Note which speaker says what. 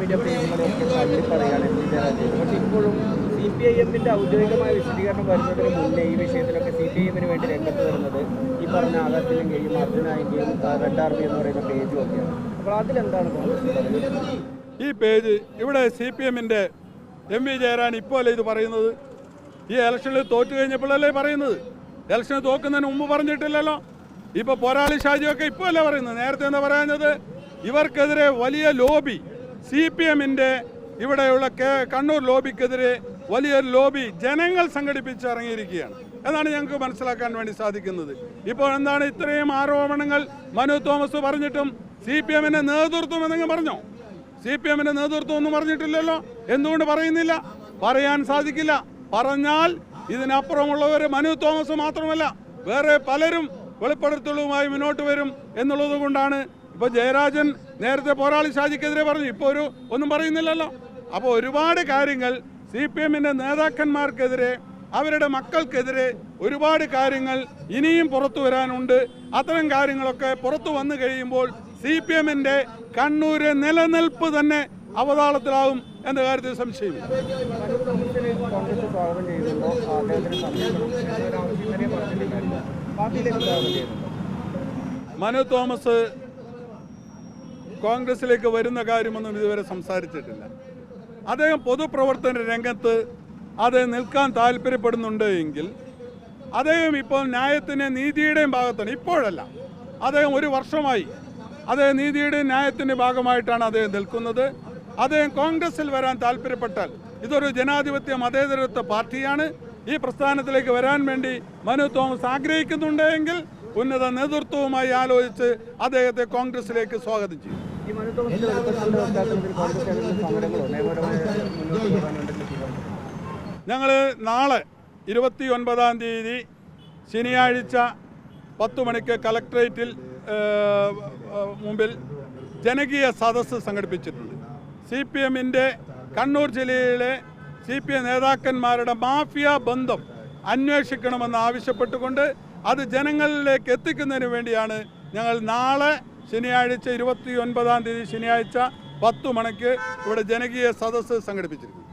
Speaker 1: Media പേജുകളെയൊക്കെ തള്ളി പറയുകയാണ് M P പക്ഷെ ഇപ്പോഴും സി പി ഐ എമ്മിന്റെ ഔദ്യോഗികമായ വിശദീകരണം വരുന്നതിന് മുന്നേ ഈ വിഷയത്തിലൊക്കെ സി പി ഐ എമ്മിന് വേണ്ടി രംഗത്ത് വരുന്നത് ഈ പറഞ്ഞ ആകാശിലിംഗയും അർജുനായിന്റെയും റെഡ് ആർമി എന്ന് പറയുന്ന പേജും ഒക്കെയാണ്. അപ്പോൾ അതിലെന്താണ് കോൺഗ്രസ്
Speaker 2: ഈ പേജ് ഇവിടെ സി പി എമ്മിന്റെ എം വി ജയരാൻ ഇപ്പോഴല്ലേ ഇത് പറയുന്നത്? ഈ ഇലക്ഷനിൽ തോറ്റു കഴിഞ്ഞപ്പോഴല്ലേ പറയുന്നത്? ഇലക്ഷന് തോക്കുന്നതിന് മുമ്പ് പറഞ്ഞിട്ടില്ലല്ലോ. ഇപ്പൊ പോരാളി ഷാജിയൊക്കെ ഇപ്പോഴല്ലേ പറയുന്നത്? നേരത്തെ എന്താ പറയുന്നത് ഇവർക്കെതിരെ വലിയ ലോബി സി പി എമ്മിന്റെ ഇവിടെയുള്ള കേ- കണ്ണൂർ ലോബിക്കെതിരെ വലിയൊരു ലോബി ജനങ്ങൾ സംഘടിപ്പിച്ച് ഇറങ്ങിയിരിക്കുകയാണ് എന്നാണ് ഞങ്ങൾക്ക് മനസ്സിലാക്കാൻ വേണ്ടി സാധിക്കുന്നത്. ഇപ്പോൾ എന്താണ് ഇത്രയും ആരോപണങ്ങൾ മനു തോമസ് പറഞ്ഞിട്ടും സി പി എമ്മിന്റെ നേതൃത്വം എന്തെങ്കിലും പറഞ്ഞോ? സി പി എമ്മിന്റെ നേതൃത്വം ഒന്നും പറഞ്ഞിട്ടില്ലല്ലോ. എന്തുകൊണ്ട് പറയുന്നില്ല? പറയാൻ സാധിക്കില്ല. പറഞ്ഞാൽ ഇതിനപ്പുറമുള്ളവർ മനു തോമസ് മാത്രമല്ല വേറെ പലരും വെളിപ്പെടുത്തലുമായി മുന്നോട്ട് വരും എന്നുള്ളത് കൊണ്ടാണ് ഇപ്പൊ ജയരാജൻ നേരത്തെ പോരാളി ഷാജിക്കെതിരെ പറഞ്ഞു. ഇപ്പോൾ ഒരു ഒന്നും പറയുന്നില്ലല്ലോ. അപ്പോൾ ഒരുപാട് കാര്യങ്ങൾ സി പി എമ്മിന്റെ നേതാക്കന്മാർക്കെതിരെ അവരുടെ മക്കൾക്കെതിരെ ഒരുപാട് കാര്യങ്ങൾ ഇനിയും പുറത്തു വരാനുണ്ട്. അത്തരം കാര്യങ്ങളൊക്കെ പുറത്തു വന്നു കഴിയുമ്പോൾ സി പി എമ്മിന്റെ കണ്ണൂര് നിലനിൽപ്പ് തന്നെ അവതാളത്തിലാവും എന്ന കാര്യത്തിൽ സംശയമില്ല.
Speaker 1: ചെയ്യുന്നുണ്ടോ
Speaker 2: മനു തോമസ് കോൺഗ്രസിലേക്ക് വരുന്ന കാര്യമൊന്നും ഇതുവരെ സംസാരിച്ചിട്ടില്ല. അദ്ദേഹം പൊതുപ്രവർത്തന രംഗത്ത് അത് നിൽക്കാൻ താല്പര്യപ്പെടുന്നുണ്ട് എങ്കിൽ അദ്ദേഹം ഇപ്പോൾ ന്യായത്തിന് നീതിയുടെയും ഭാഗത്താണ്. ഇപ്പോഴല്ല. അദ്ദേഹം ഒരു വർഷമായി അദ്ദേഹം നീതിയുടെയും ന്യായത്തിന്റെ ഭാഗമായിട്ടാണ് അദ്ദേഹം നിൽക്കുന്നത്. അദ്ദേഹം കോൺഗ്രസിൽ വരാൻ താല്പര്യപ്പെട്ടാൽ ഇതൊരു ജനാധിപത്യ മതേതരത്വ പാർട്ടിയാണ്. ഈ പ്രസ്ഥാനത്തിലേക്ക് വരാൻ വേണ്ടി മനു തോമസ് ആഗ്രഹിക്കുന്നുണ്ടെങ്കിൽ ഉന്നത നേതൃത്വവുമായി ആലോചിച്ച് അദ്ദേഹത്തെ കോൺഗ്രസിലേക്ക് സ്വാഗതം ചെയ്യും. ഞങ്ങൾ നാളെ ഇരുപത്തി ഒൻപതാം തീയതി ശനിയാഴ്ച പത്തു മണിക്ക് കലക്ട്രേറ്റിൽ മുമ്പിൽ ജനകീയ സദസ്സ് സംഘടിപ്പിച്ചിട്ടുണ്ട്. സി പി എമ്മിന്റെ കണ്ണൂർ ജില്ലയിലെ സി പി എം നേതാക്കന്മാരുടെ മാഫിയ ബന്ധം അന്വേഷിക്കണമെന്ന് ആവശ്യപ്പെട്ടുകൊണ്ട് അത് ജനങ്ങളിലേക്ക് എത്തിക്കുന്നതിന് വേണ്ടിയാണ് ഞങ്ങൾ നാളെ ശനിയാഴ്ച ഇരുപത്തി ഒൻപതാം തീയതി ശനിയാഴ്ച പത്ത് മണിക്ക് ഇവിടെ ജനകീയ സദസ്സ് സംഘടിപ്പിച്ചിരിക്കുന്നത്